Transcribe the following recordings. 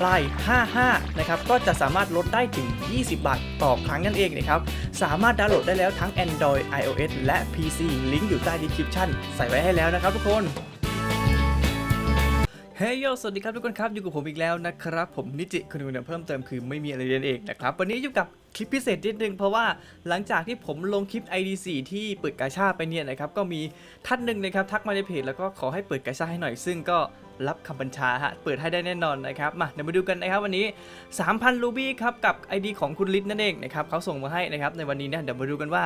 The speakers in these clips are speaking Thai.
ปลาย 55 นะครับ ก็จะสามารถลดได้ถึง 20 บาทต่อครั้งนั่นเองนะครับ สามารถดาวน์โหลดได้แล้วทั้ง Android iOS และ PC ลิงก์อยู่ใต้ดีคริปชั่นใส่ไว้ให้แล้วนะครับทุกคนเฮ้ยโยสวัสดีครับทุกคนครับ อยู่กับผมอีกแล้วนะครับ ผมนิจิคุณดูเนี่ยเพิ่มเติมคือไม่มีอะไรเรียนเองนะครับ วันนี้อยู่กับ คลิปพิเศษนิดนึงเพราะว่าหลังจากที่ผมลงคลิป ID4 ที่เปิดกาชาไปเนี่ยนะครับก็มีท่านหนึ่งนะครับทักมาในเพจแล้วก็ขอให้เปิดกาชาให้หน่อยซึ่งก็รับคำบัญชาฮะเปิดให้ได้แน่นอนนะครับมาเดี๋ยวมาดูกันนะครับวันนี้ 3,000 รูบี้ครับกับ ID ของคุณลิศนั่นเองนะครับเขาส่งมาให้นะครับในวันนี้เนี่ยเดี๋ยวมาดูกันว่า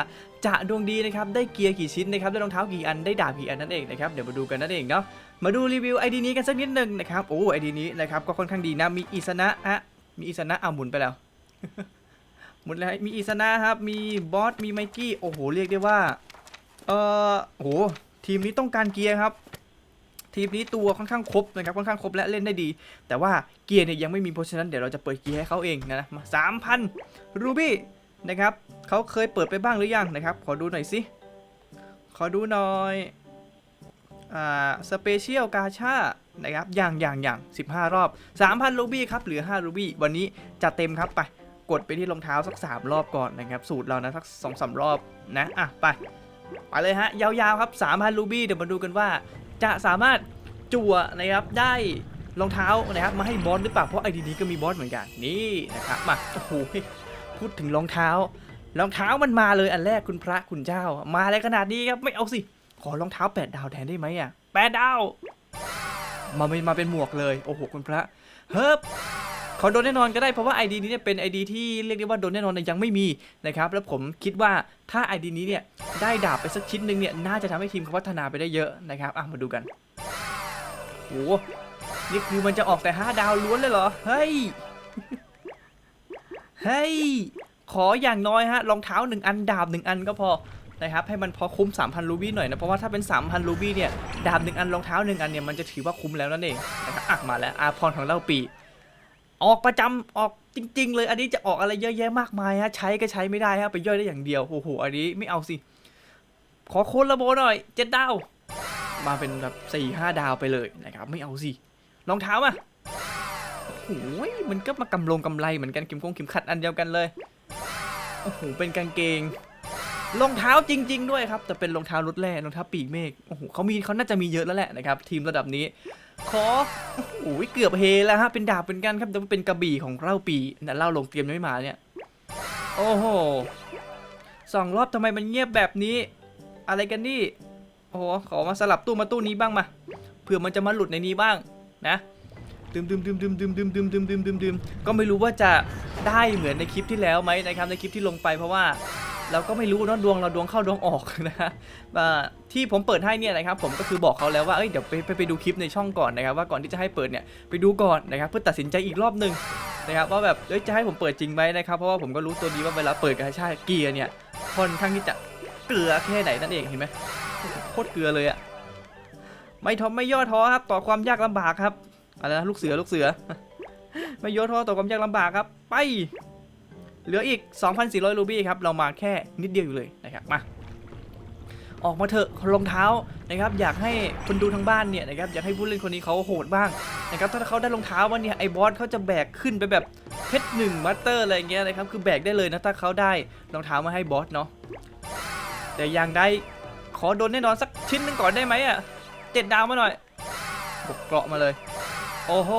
จะดวงดีนะครับได้เกียร์กี่ชิ้นนะครับได้รองเท้ากี่อันได้ดาบกี่อันนั่นเองนะครับเดี๋ยวมาดูกันนั่นเองเนาะมาดูรีวิว ID นี้กันสักนิดหนึ่งนะครับโอ้ ID นี้นะครับก็ค่อนข้างดีนะมีอิสนะฮะมีอิสนะเอาหมุนไปแล้ว หมุนแล้วมีอิสนะครับ มีบอส มีไมกี้ โอ้โห เรียกได้ว่า เออโอ้โห ทีมนี้ต้องการเกียร์ครับ ทีมนี้ตัวค่อนข้างครบนะครับ ค่อนข้างครบและเล่นได้ดี แต่ว่าเกียร์เนี่ยยังไม่มี เพราะฉะนั้นเดี๋ยวเราจะเปิดเกียร์ให้เขาเองนะมาสามพันรูบี้นะครับ เขาเคยเปิดไปบ้างหรือยังนะครับ ขอดูหน่อยสิ ขอดูหน่อย อ่า สเปเชียลกาชานะครับ อย่างอย่างอย่าง15 รอบ 3,000รูบี้ครับ เหลือ 5 รูบี้ วันนี้จะเต็มครับไป กดไปที่รองเท้าสัก 3 รอบก่อนนะครับ สูตรเรานะสัก2องสรอบนะ อะ ไป ไปเลยฮะ ยาวๆครับ 3,000 รูบี้ เดี๋ยวมาดูกันว่า จะสามารถจั่วนะครับได้รองเท้านะครับมาให้บอสหรือเปล่า เพราะไอดีนี้ก็มีบอสเหมือนกัน นี่นะครับมาโอ้โหพูดถึงรองเท้ารองเท้ามันมาเลยอันแรกคุณพระคุณเจ้า มาอะไรขนาดนี้ครับไม่เอาสิ ขอรองเท้าแปดดาวแทนได้ไหมอะแปดดาวมาเป็นมาเป็นหมวกเลย โอ้โหคุณพระเฮิบ ขอโดนแน่นอนก็ได้เพราะว่า ID นี้เนี่ยเป็น ID ที่เรียกได้ว่าโดนแน่นอนยังไม่มีนะครับแล้วผมคิดว่าถ้า ID นี้เนี่ยได้ดาบไปสักชิ้นหนึ่งเนี่ยน่าจะทำให้ทีมเขาพัฒนาไปได้เยอะนะครับอะมาดูกันโอ้โหนี่คือมันจะออกแต่ 5 ดาวล้วนเลยเหรอเฮ้ยเฮ้ยขออย่างน้อยฮะรองเท้า 1 อันดาบ 1 อันก็พอนะครับให้มันพอคุ้ม 3,000 รูบี้หน่อยนะเพราะว่าถ้าเป็น 3,000 รูบี้เนี่ยดาบหนึ่งอันรองเท้าหนึ่งอันเนี่ยมันจะถือว่าคุ้มแล้วนั่นเองนะครับอะมาแล้วอาพรของเล่าปี ออกประจำออกจริง ๆ เลย อันนี้จะออกอะไรเยอะแยะมากมายฮะใช้ก็ใช้ไม่ได้ฮะไปย่อยได้อย่างเดียวโอ้โหอันนี้ไม่เอาสิ ขอโค้ดระโบหน่อยเจ็ดดาวมาเป็นแบบสี่ห้าดาวไปเลยนะครับไม่เอาสิรองเท้าอะโอ้โหมันก็มากำลงกำไรเหมือนกันเข็มคงเข็มขัดอันเดียวกันเลยโอ้โหเป็นกางเกง รองเท้าจริง ๆ ด้วยครับ แต่เป็นรองเท้ารุดแร่รองเท้าปีกเมฆโอ้โหเขามีเขาน่าจะมีเยอะแล้วแหละนะครับ ทีมระดับนี้ ขอโอ้โหเกือบเฮแล้วฮะเป็นดาบเป็นกันครับแต่ว่าเป็นกระบี่ของเล่าปีแต่เล่าลงเตรียมยังไม่มาเนี่ยโอ้โหสองรอบทำไมมันเงียบแบบนี้ อะไรกันนี่โอ้โหขอมาสลับตู้มาตู้นี้บ้างมาเผื่อมันจะมาหลุดในนี้บ้างนะดึมดึมดึมดึมดึมดึมดึมดึมดึมดึมดึมก็ไม่รู้ว่าจะได้เหมือนในคลิปที่แล้วไหมนะครับในคลิปที่ลงไปเพราะว่า เราก็ไม่รู้เนอะดวงเราดวงเข้าดวงออกนะฮะที่ผมเปิดให้เนี่ยนะครับผมก็คือบอกเขาแล้วว่าเอ้ยเดี๋ยวไปไปไปดูคลิปในช่องก่อนนะครับว่าก่อนที่จะให้เปิดเนี่ยไปดูก่อนนะครับเพื่อตัดสินใจอีกรอบหนึ่งนะครับว่าแบบเอ้ยจะให้ผมเปิดจริงไหมนะครับเพราะว่าผมก็รู้ตัวดีว่าเวลาเปิดกระชากเกียร์เนี่ยค่อนข้างที่จะเกลือแค่ไหนนั่นเองเห็นไหมโคตรเกลือเลยอะไม่ท้อไม่ย่อท้อครับต่อความยากลำบากครับอะไรนะลูกเสือลูกเสือ ไม่ย่อท้อต่อความยากลำบากครับ ไป เหลืออีก 2,400รูบี้ครับ เรามาแค่นิดเดียวอยู่เลยนะครับ มา ออกมาเถอะรองเท้านะครับ อยากให้คนดูทางบ้านเนี่ยนะครับ อยากให้ผู้เล่นคนนี้เขาโหดบ้างนะครับ ถ้าเขาได้รองเท้าวันนี้ไอ้บอสเขาจะแบกขึ้นไปแบบเพชรหนึ่งมาสเตอร์อะไรเงี้ยนะครับ คือแบกได้เลยนะถ้าเขาได้รองเท้ามาให้บอสเนาะ แต่อย่างใดขอโดนแน่นอนสักชิ้นหนึงก่อนได้ไหมอะเจ็ดดาวมาหน่อยบกเกราะมาเลย โอ้โห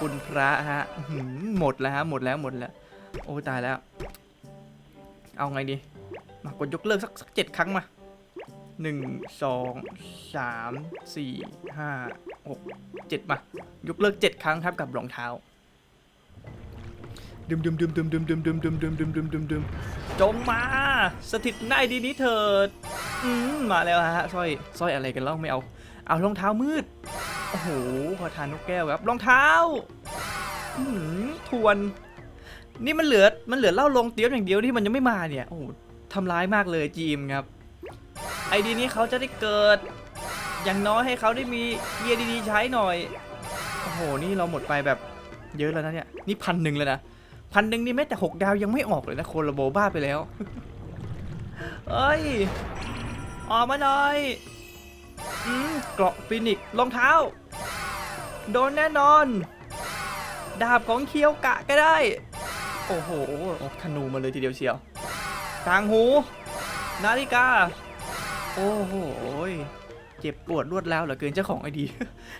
คุณพระฮะอื้อหือหมดแล้วฮะหมดแล้วหมดแล้ว โอ้ตายแล้ว เอาไงดี มากดยกเลิกสักสักเจ็ดครั้งมาหนึ่งสองสามสี่ห้าหกเจ็ดมายกเลิกเจ็ดครั้งครับกับรองเท้าดึมดึมดึมดึมดึมดึมดึมดึมดึมดึมดึมดึมดึมจงมา สถิตในดีนี้เถิดอืมมาแล้วฮะสร้อยสร้อยอะไรกันเล่าไม่เอา เอารองเท้ามืด โอ้โหขอทานนกแก้วครับรองเท้า อืมทวน นี่มันเหลือมันเหลือเล่าลงเตี้ยวอย่างเดียวที่มันยังไม่มาเนี่ยโอ้โหทำร้ายมากเลยจีมครับไอดีนี้เขาจะได้เกิด อย่างน้อยให้เขาได้มีเกียร์ดีๆใช้หน่อยโอ้โหนี่เราหมดไปแบบเยอะแล้วนะเนี่ยนี่พันหนึ่งเลยนะพันหนึ่งนี่แม้แต่หกดาวยังไม่ออกเลยนะโคนระโบบ้าไปแล้วเอ้ยออกมาหน่อยอืมเกราะฟินิกซ์รองเท้า โดนแน่นอน ดาบของเคียวกะก็ได้ โอ้โหออกธนูมาเลยทีเดียวเชียวต่างหู นาฬิกา โอ้โหเจ็บปวดรวดแล้วเหลือเกินเจ้าของไอดี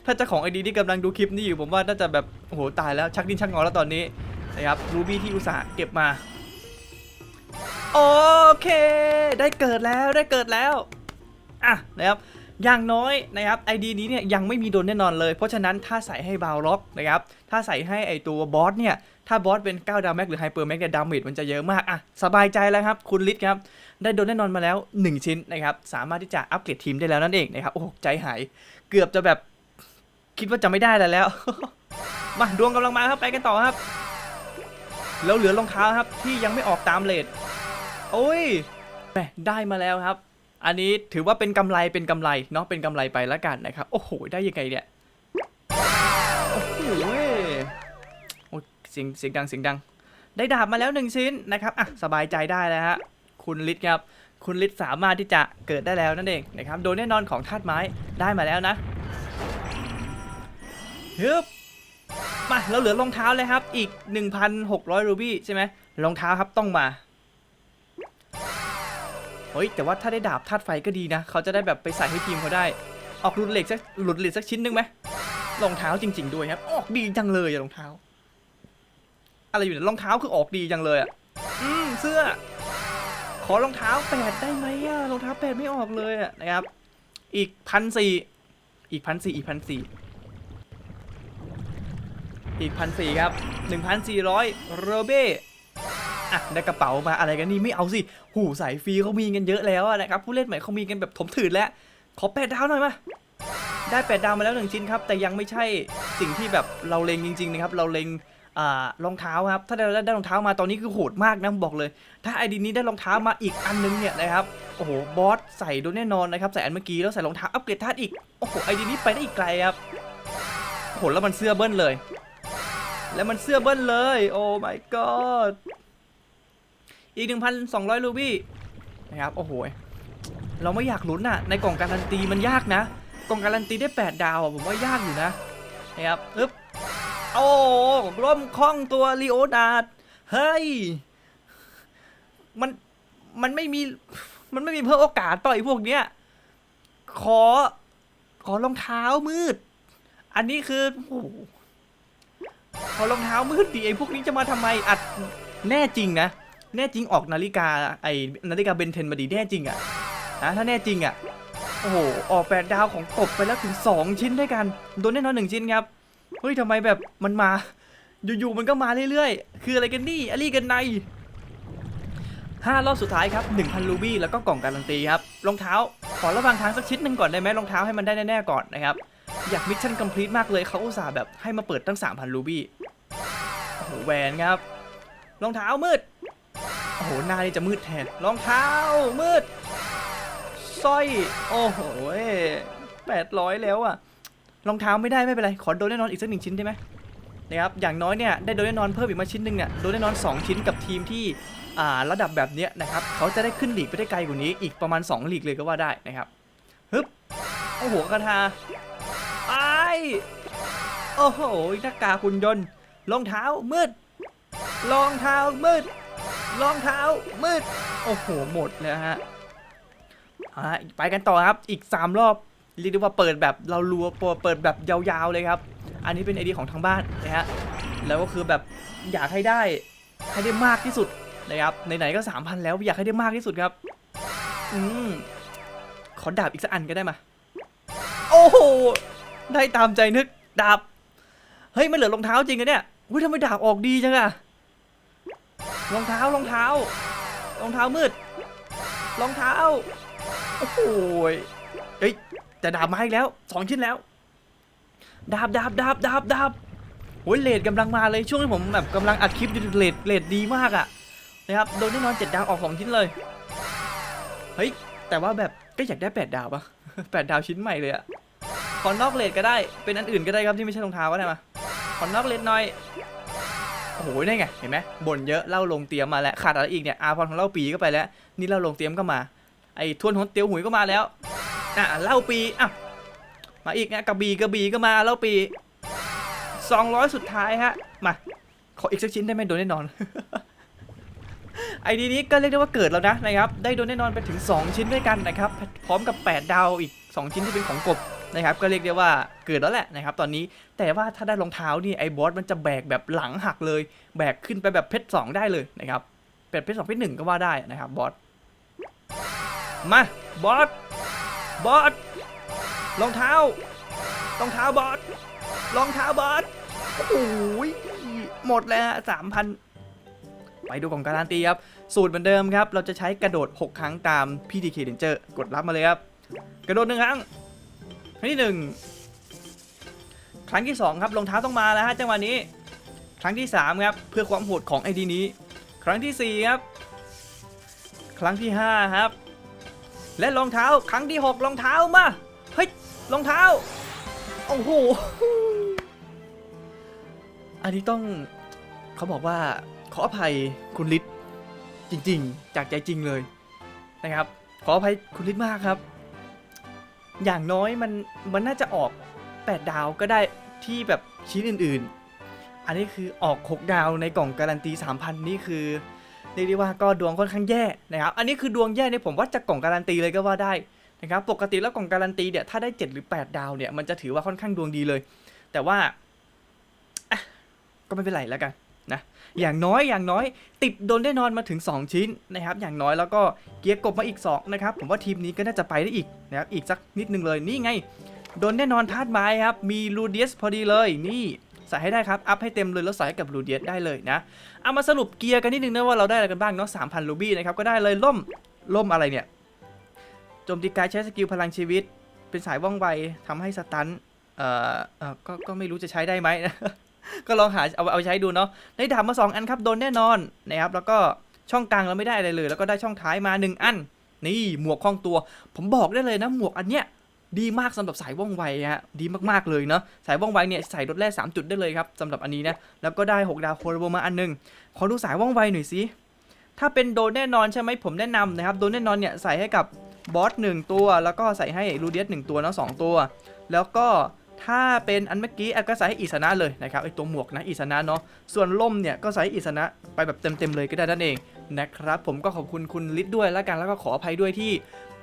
ถ้าเจ้าของไอดีที่กำลังดูคลิปนี้อยู่ผมว่าน่าจะแบบโอ้โหตายแล้วชักดิ้นชักงอแล้วตอนนี้นะครับรูบี้ที่อุตส่าห์เก็บมา โอเค ได้เกิดแล้วได้เกิดแล้วอะนะครับอย่างน้อยนะครับไอดีนี้เนี่ยยังไม่มีโดนแน่นอนเลย เพราะฉะนั้นถ้าใส่ให้บาวล็อกนะครับถ้าใส่ให้ไอตัวบอสเนี่ย ถ้าบอสเป็น9ดาแม็กหรือไฮเปอร์แม็กเนี่ยดาเมจมันจะเยอะมากอะสบายใจแล้วครับคุณลิศครับได้โดนแน่นอนมาแล้ว 1 ชิ้นนะครับสามารถที่จะอัปเกรดทีมได้แล้วนั่นเองนะครับโอ้โหใจหายเกือบจะแบบคิดว่าจะไม่ได้แล้วแล้ว มาดวงกำลังมาครับไปกันต่อครับ แล้วเหลือรองเท้าครับที่ยังไม่ออกตามเลทโอ้ยแหมได้มาแล้วครับ อันนี้ถือว่าเป็นกำไรเป็นกำไรเนาะเป็นกำไรไปแล้วกันนะครับ โอ้โห ได้ยังไงเนี่ยโอ้โห สียงเสียงดังเสียงดัง ได้ดาบมาแล้วหนึ่งชิ้นนะครับอะสบายใจได้แล้วฮะคุณฤทธิ์ครับคุณฤทธิ์สามารถที่จะเกิดได้แล้วนั่นเองนะครับโดยแน่นอนของธาตุไม้ได้มาแล้วนะฮึบมาเราเหลือรองเท้าเลยครับ อีก 1,600 รูบี้ใช่ไหมรองเท้าครับต้องมาเฮ้ยแต่ว่าถ้าได้ดาบธาตุไฟก็ดีนะ เขาจะได้แบบไปใส่ให้ทีมเขาได้ ออกหลุดเหล็กสักหลุดเหล็กสักชิ้นหนึ่งไหมรองเท้าจริง ๆ ด้วยครับ ออกดีจังเลยรองเท้า อะไรอยู่เนี่ยรองเท้าคือออกดีจังเลยอะอืมเสื้อ ขอรองเท้าแปดได้ไหมอะรองเท้าแปดไม่ออกเลยอะนะครับ อีกพันสี่อีกพันสี่อีกพันสี่อีกพันสี่ครับหนึ่งพันสี่ร้อยโรเบ้อะได้กระเป๋ามาอะไรกันนี่ไม่เอาสิ หูสายฟรีเขามีกันเยอะแล้วอะนะครับผู้เล่นใหม่เขามีกันแบบถมถืดแล้ว ขอแปดดาวหน่อยมาได้แปดดาวมาแล้วหนึ่งชิ้นครับ แต่ยังไม่ใช่สิ่งที่แบบเราเลงจริงๆนะครับ เราเลง รองเท้าครับ ถ้าได้ได้รองเท้ามาตอนนี้คือโหดมากนะผมบอกเลย ถ้าไอดีนี้ได้รองเท้ามาอีกอันนึงเนี่ยนะครับ โอ้โห บอสใส่โดนแน่นอนนะครับ ใส่อันเมื่อกี้แล้วใส่รองเท้าอัปเกรดธาตุอีก โอ้โห ไอดีนี้ไปได้อีกไกลครับโหแล้วมันเสื้อเบิ้ลเลย แล้วมันเสื้อเบิ้ลเลย โอ้ my god อีก 1,200 รูบี้นะครับ โอ้โห เราไม่อยากลุ้นอะในกล่องการันตีมันยากนะ กล่องการันตีได้ 8 ดาวอะผมว่ายากอยู่นะ นะครับ อึ๊บ โอ้ร่มคล้องตัวลีโอดาร์ดเฮ้ย มัน มันไม่มี มันไม่มีเพิ่มโอกาสต่อไอ้พวกเนี้ย ขอ ขอรองเท้ามืด อันนี้คือโอ้ขอรองเท้ามืดดิไอ้พวกนี้จะมาทำไม อัด แน่จริงนะ แน่จริงออกนาฬิกา ไอ้นาฬิกาเบนเทนมาดีแน่จริงอะนะถ้าแน่จริงอะโอ้โห ออกแปดดาวของตบไปแล้วถึงสองชิ้นด้วยกัน โดนแน่นอนหนึ่งชิ้นครับ เฮ้ยทำไมแบบมันมา อยู่ๆมันก็มาเรื่อยๆ คืออะไรกันนี่อะไรกันในห้ารอบสุดท้ายครับ1,000รูบี้แล้วก็กล่องการันตีครับรองเท้าขอระวังทางสักชิ้นหนึ่งก่อนได้ไหมรองเท้าให้มันได้แน่ๆก่อนนะครับอยากมิชชั่นคอมพลีทมากเลยเขาอุตส่าห์แบบให้มาเปิดตั้ง 3,000รูบี้โอ้โหแหวนครับรองเท้ามืดโอ้โหหน้านี่จะมืดแทนรองเท้ามืดสร้อยโอ้โหแปดร้อยแล้วอะ รองเท้าไม่ได้ไม่เป็นไร ขอโดนแน่นอนอีกสักหนึ่งชิ้นได้ไหมนะครับ อย่างน้อยเนี่ยได้โดนแน่นอนเพิ่มอีกมาชิ้นหนึ่งเนี่ยโดนแน่นอน 2 ชิ้นกับทีมที่อ่าระดับแบบเนี้ยนะครับเขาจะได้ขึ้นหลีกไปได้ไกลกว่านี้อีกประมาณ2ลีกเลยก็ว่าได้นะครับฮึบโอ้โหกระทาไอโอ้โหหน้ากาคุณยนต์รองเท้ามืดรองเท้ามืดรองเท้ามืด โอ้โหหมดแล้วฮะไปกันต่อครับอีก 3 รอบ เรียกได้ว่าเปิดแบบเรารัวเปิดแบบยาวๆเลยครับ อันนี้เป็นไอเดียของทางบ้านนะฮะแล้วก็คือแบบอยากให้ได้ให้ได้มากที่สุดนะครับไหนๆก็3,000แล้วอยากให้ได้มากที่สุดครับ อืมขอดาบอีกสักอันก็ได้มา โอ้โหได้ตามใจนึกดาบเฮ้ยมันเหลือรองเท้าจริงอะเนี่ยอุ้ยทำไมดาบออกดีจังอะรองเท้ารองเท้ารองเท้ามืด รองเท้าโอ้โหเฮ้ย แต่ดาบมาอีกแล้วสองชิ้นแล้ว ดาบดาบดาบดาบดาบโอ้ยเลดกำลังมาเลยช่วงที่ผมแบบกำลังอัดคลิปอยู่เลดเลดดีมากอะนะครับโดนแน่นอนเจ็ดดาวออกสองชิ้นเลยเฮ้ยแต่ว่าแบบก็อยากได้แปดดาวปะแปดดาวชิ้นใหม่เลยอะขอนอกเลดก็ได้เป็นอันอื่นก็ได้ครับที่ไม่ใช่รองเท้าก็ได้มาขอนอกเลดหน่อยโอ้โหได้ไงเห็นไหมบ่นเยอะเล่าลงเตียมมาแล้วขาดอะไรอีกเนี่ยอาพรของเล่าปีก็ไปแล้ว นี่เล่าลงเตียมก็มาไอ้ทวนหนเตียวหุยก็มาแล้ว อะเล่าปีอะมาอีกนะกระบี่กระบี่ก็มาเล่าปี 200 สุดท้ายฮะมาขออีกสักชิ้นได้ไหมโดนแน่นอนไอดีนี้ก็เรียกได้ว่าเกิดแล้วนะนะครับได้โดนแน่นอนไปถึง 2 ชิ้นด้วยกันนะครับพร้อมกับ 8 ดาวอีก 2 ชิ้นที่เป็นของกบนะครับก็เรียกได้ว่าเกิดแล้วแหละนะครับตอนนี้แต่ว่าถ้าได้รองเท้านี่ไอ้บอสมันจะแบกแบบหลังหักเลย แบกขึ้นไปแบบเพชรสองได้เลยนะครับเป็นเพชรสองเพชรหนึ่งก็ว่าได้นะครับบอสมาบอส บอสรองเท้ารองเท้าบอสรองเท้าบอสโอ้โหยหมดแล้วสามพันไปดูของการันตีครับ สูตรเหมือนเดิมครับ เราจะใช้กระโดด 6 ครั้งตาม PTK Ranger กดรับมาเลยครับ กระโดดหนึ่งครั้ง ครั้งที่หนึ่งครั้งที่สองครับรองเท้าต้องมาแล้วฮะจังหวะนี้ ครั้งที่สามครับ เพื่อความโหดของไอดีนี้ ครั้งที่สี่ครับ ครั้งที่ห้าครับ และรองเท้าครั้งที่หกรองเท้ามาเฮ้ยรองเท้าโอ้โหอันนี้ต้องเขาบอกว่าขออภัยคุณฤทธิ์จริง ๆ จากใจจริงเลยนะครับ ขออภัยคุณฤทธิ์มากครับ อย่างน้อยมันมันน่าจะออก8ดาวก็ได้ที่แบบชิ้นอื่น ๆ อันนี้คือออก 6 ดาวในกล่องการันตี 3,000 นี่คือ เรียกได้ว่าก็ดวงค่อนข้างแย่นะครับ อันนี้คือดวงแย่เนี่ยผมว่าจะกล่องการันตีเลยก็ว่าได้นะครับ ปกติแล้วกล่องการันตีเนี่ยถ้าได้ 7 หรือ 8 ดาวเนี่ยมันจะถือว่าค่อนข้างดวงดีเลย แต่ว่าก็ไม่เป็นไรแล้วกันนะอย่างน้อยอย่างน้อย ติดโดนได้นอนมาถึง 2 ชิ้นนะครับ อย่างน้อยแล้วก็เกียร์กบมาอีก2นะครับผมว่าทีมนี้ก็น่าจะไปได้อีกนะครับอีกสักนิดนึงเลยนี่ไงโดนแน่นอนธาตุไม้ครับ มีลูเดียสพอดีเลยนี่ ใส่ให้ได้ครับ อัพให้เต็มเลยแล้วใส่ให้กับลูเดียสได้เลยนะ เอามาสรุปเกียร์กันนิดนึงนะว่าเราได้อะไรกันบ้างเนาะ3,000ลูบี้นะครับ ก็ได้เลยล่มล่มอะไรเนี่ย โจมตีกายใช้สกิลพลังชีวิต เป็นสายว่องไวทำให้สตันเอ่อเอ่อก็ก็ไม่รู้จะใช้ได้ไหม ก็ลองหาเอาเอาใช้ดูเนาะ ได้ดาบมา 2 อันครับ โดนแน่นอนนะครับ แล้วก็ช่องกลางเราไม่ได้อะไรเลย แล้วก็ได้ช่องท้ายมา 1 อัน นี่หมวกคล้องตัว ผมบอกได้เลยนะหมวกอันเนี้ย ดีมากสำหรับสายว่องไวฮะดีมากๆเลยเนาะสายว่องไวเนี่ยใส่รถแร่3จุดได้เลยครับสำหรับอันนี้นะแล้วก็ได้ 6 ดาวโคโรโบมาอันหนึงขอดูสายว่องไวหน่อยสิถ้าเป็นโดนแน่นอนใช่ไหมผมแนะนำนะครับโดนแน่นอนเนี่ยใส่ให้กับบอสหนึ่งตัว แล้วก็ใส่ให้ลูเดียสหนึ่งตัวเนาะสองตัว แล้วก็ถ้าเป็นอันเมื่อกี้ก็ใส่ให้อิสนะเลยนะครับไอตัวหมวกนะอิสนะเนาะส่วนล่มเนี่ยก็ใส่ให้อิสนะไปแบบเต็มๆเลยก็ได้นั่นเองนะครับผมก็ขอบคุณคุณลิศด้วยแล้วกันแล้วก็ขออภัยด้วยที่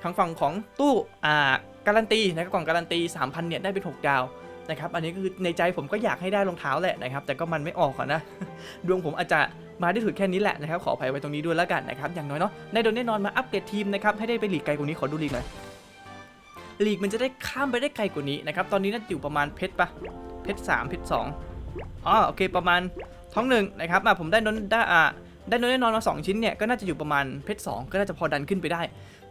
ทางฝั่งของตู้อ่า การันตีนะครับกล่องการันตี3,000เนี่ยได้เป็น6ดาวนะครับอันนี้ก็คือในใจผมก็อยากให้ได้รองเท้าแหละนะครับแต่ก็มันไม่ออกอะนะดวงผมอาจจะมาได้ถึงแค่นี้แหละนะครับขออภัยไว้ตรงนี้ด้วยแล้วกันนะครับอย่างน้อยเนาะได้โดนแน่นอนมาอัปเกรดทีมนะครับให้ได้ไปหลีกไกลกว่านี้ขอดูลีกหน่อยลีกมันจะได้ข้ามไปได้ไกลกว่านี้นะครับตอนนี้น่าจะอยู่ประมาณเพชรปะเพชรสามเพชรสองอ๋อโอเคประมาณท้องหนึ่งนะครับอะผมได้นนได้อ่าได้นนแน่นอนมาสองชิ้นเนี่ยก็น่าจะอยู่ประมาณเพชรสองก็น่าจะพอดันขึ้นไปได้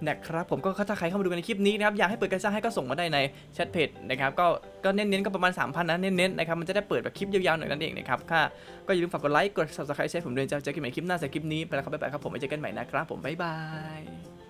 นะครับผมก็ถ้าใครเข้ามาดูในคลิปนี้นะครับอยากให้เปิดกระซ่าให้ก็ส่งมาได้ในแชทเพจนะครับก็ก็เน้นๆก็ประมาณ 3,000นะเน้นๆนะครับมันจะได้เปิดแบบคลิปยาวๆหน่อยนั่นเองนะครับค่ะก็อย่าลืมฝากกดไลค์กด subscribe ใช้ผมด้วยจะเจอกันใหม่คลิปหน้าสำหรับคลิปนี้ไปแล้วครับบ๊ายบายครับผมไว้เจอกันใหม่นะครับผมบ๊ายบาย